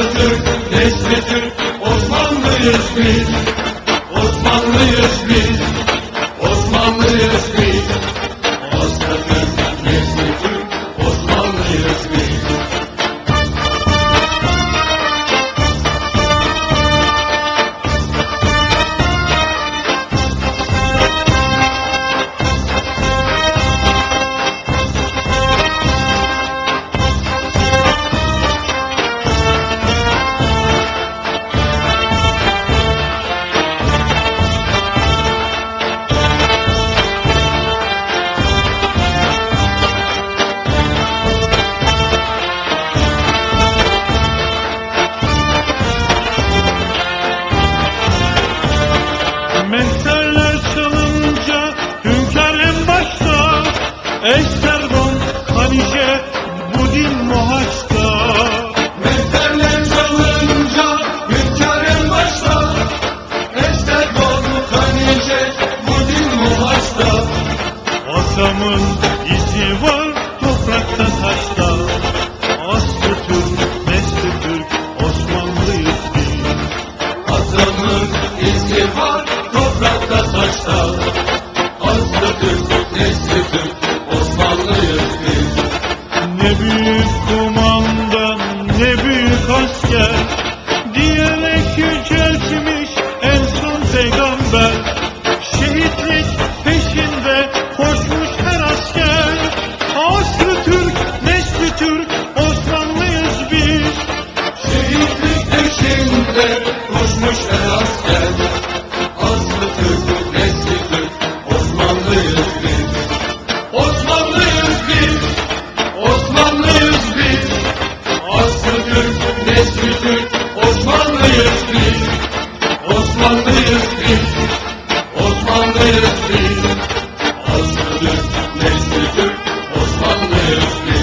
Kanlı Türk, Nesli Türk, Osmanlıyız biz. Osmanlıyız biz. Ey Serdan bu din muhaçta Mehterler çalınca hünkârın başta. Ey Serdan bu din muhaçta Asamın izi toprakta taşta. As Türk, Mesli Türk, Osmanlıyız biz. Asamın izi toprakta taşta. Aslı Türk, Nesli Türk Türk, uçmuş en Türk, nesli Türk, Osmanlıyız biz. Osmanlıyız biz, Osmanlıyız biz. Aslı Türk, nesli Türk, Osmanlıyız biz. Osmanlıyız biz, Osmanlıyız biz. Aslı Türk, nesli Türk, Osmanlıyız biz.